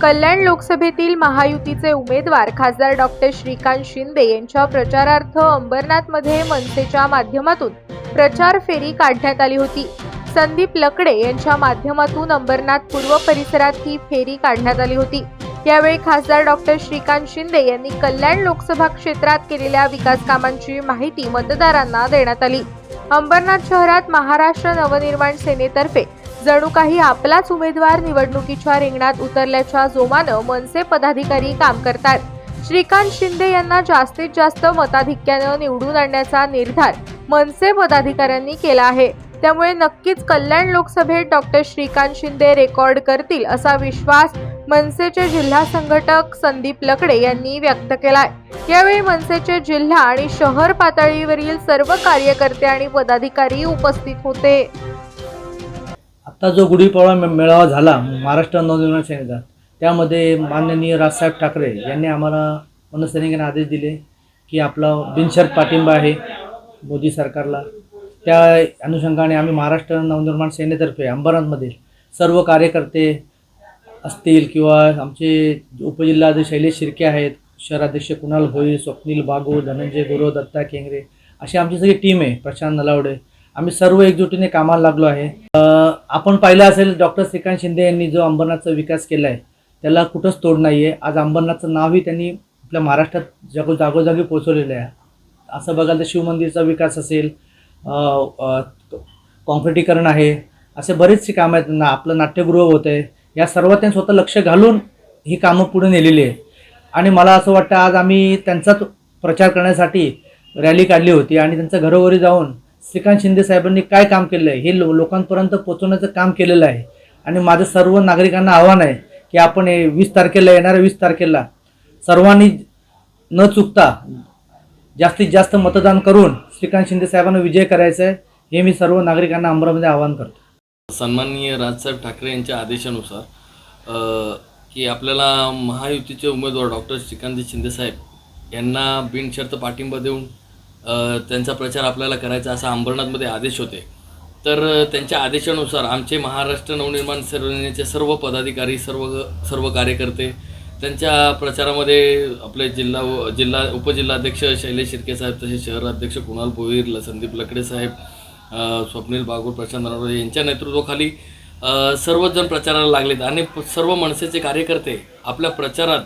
कल्याण लोकसभेतील महायुतीचे उमेदवार खासदार डॉक्टर श्रीकांत शिंदे यांच्या प्रचारार्थ अंबरनाथमध्ये मनसेच्या माध्यमातून प्रचार फेरी काढण्यात आली होती. संदीप लकडे यांच्या माध्यमातून अंबरनाथ पूर्व परिसरात ही फेरी काढण्यात आली होती. यावेळी खासदार डॉक्टर श्रीकांत शिंदे यांनी कल्याण लोकसभा क्षेत्रात केलेल्या विकास कामांची माहिती मतदारांना देण्यात आली. अंबरनाथ शहरात महाराष्ट्र नवनिर्माण सेनेतर्फे जणू काही आपलाच उमेदवार निवडणुकीच्या रिंगणात उतरल्याच्या जोमानं मनसे पदाधिकारी काम करतात. श्रीकांत शिंदे यांना जास्तीत जास्त मताधिक्यानं निवडून आणण्याचा निर्धार मनसे पदाधिकाऱ्यांनी केला आहे. त्यामुळे नक्कीच कल्याण लोकसभेत डॉक्टर श्रीकांत शिंदे रेकॉर्ड करतील असा विश्वास मनसेचे जिल्हा संघटक संदीप लकडे यांनी व्यक्त केलाय. यावेळी मनसेचे जिल्हा आणि शहर पातळीवरील सर्व कार्यकर्ते आणि पदाधिकारी उपस्थित होते. आत्ता जो गुढीपाडवा मे- मेळावा झाला महाराष्ट्र नवनिर्माण सेनेचा त्यामध्ये माननीय राजसाहेब ठाकरे यांनी आम्हाला मनसैनिकांना आदेश दिले की आपला बिनशर्त पाठिंबा आहे मोदी सरकारला. त्या अनुषंगाने आम्ही महाराष्ट्र नवनिर्माण सेनेतर्फे अंबरनाथमधील सर्व कार्यकर्ते असतील किंवा आमचे उपजिल्हाध्यक्ष शैलेश शिर्के आहेत शहराध्यक्ष कुणाल भोई स्वप्नील बागू धनंजय गुरव दत्ता केंगरे अशी आमची सगळी टीम आहे प्रशांत नलावडे आम्ही सर्व एकजुटीने कामाला लागलो आहे. आपण पाहिलं असेल डॉक्टर श्रीकांत शिंदे यांनी जो अंबरनाथचा विकास केला आहे त्याला कुठंच तोड नाही आहे आज अंबरनाथचं नावही त्यांनी आपल्या महाराष्ट्रात जागो जागोजागी पोचवलेलं आहे. असं बघाल तर शिवमंदिरचा विकास असेल कॉम्पिटिकरण आहे असे बरेचसे कामं आहेत. ना आपलं नाट्यगृह होतं आहे. या सर्वात त्यांनी स्वतः लक्ष घालून ही कामं पुढे नेलेली आहे. आणि मला असं वाटतं आज आम्ही त्यांचाच प्रचार करण्यासाठी रॅली काढली होती आणि त्यांचं घरोघरी जाऊन श्रीकांत शिंदे साहेबांनी काय काम केलं आहे हे लो लोकांपर्यंत पोहोचवण्याचं काम केलेलं आहे. आणि माझं सर्व नागरिकांना आव्हान आहे की आपण हे वीस तारखेला येणाऱ्या वीस तारखेला सर्वांनी न चुकता जास्तीत जास्त मतदान करून श्रीकांत शिंदे साहेबांना विजय करायचा आहे हे मी सर्व नागरिकांना अमरामध्ये आवाहन करतो. सन्माननीय राजसाहेब ठाकरे यांच्या आदेशानुसार की आपल्याला महायुतीचे उमेदवार डॉक्टर श्रीकांत शिंदेसाहेब यांना बिनशर्त पाठिंबा देऊन त्यांचा प्रचार आपल्याला करायचा असा अंबरनाथमध्ये आदेश होते. तर त्यांच्या आदेशानुसार आमचे महाराष्ट्र नवनिर्माण सेनेचे सर्व पदाधिकारी सर्व सर्व कार्यकर्ते त्यांच्या प्रचारामध्ये आपले जिल्हा जिल्हा उपजिल्हाध्यक्ष शैलेश शिर्के साहेब तसेच शहराध्यक्ष कुणाल भोईर ल- संदीप लकडे साहेब स्वप्नील बागूर प्रशांत नरवडे यांच्या नेतृत्वाखाली सर्वच जण प्रचाराला लागलेत. आणि सर्व मनसेचे कार्यकर्ते आपल्या प्रचारात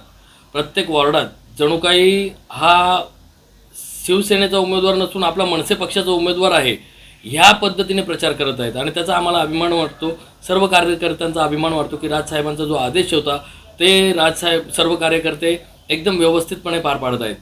प्रत्येक वॉर्डात जणू काही हा शिवसेनेचा उमेदवार नसून आपला मनसे पक्षाचा उमेदवार आहे ह्या पद्धतीने प्रचार करत आहेत. आणि त्याचा आम्हाला अभिमान वाटतो. सर्व कार्यकर्त्यांचा अभिमान वाटतो की राजसाहेबांचा जो आदेश होता ते राजसाहेब सर्व कार्यकर्ते एकदम व्यवस्थितपणे पार पाडत आहेत.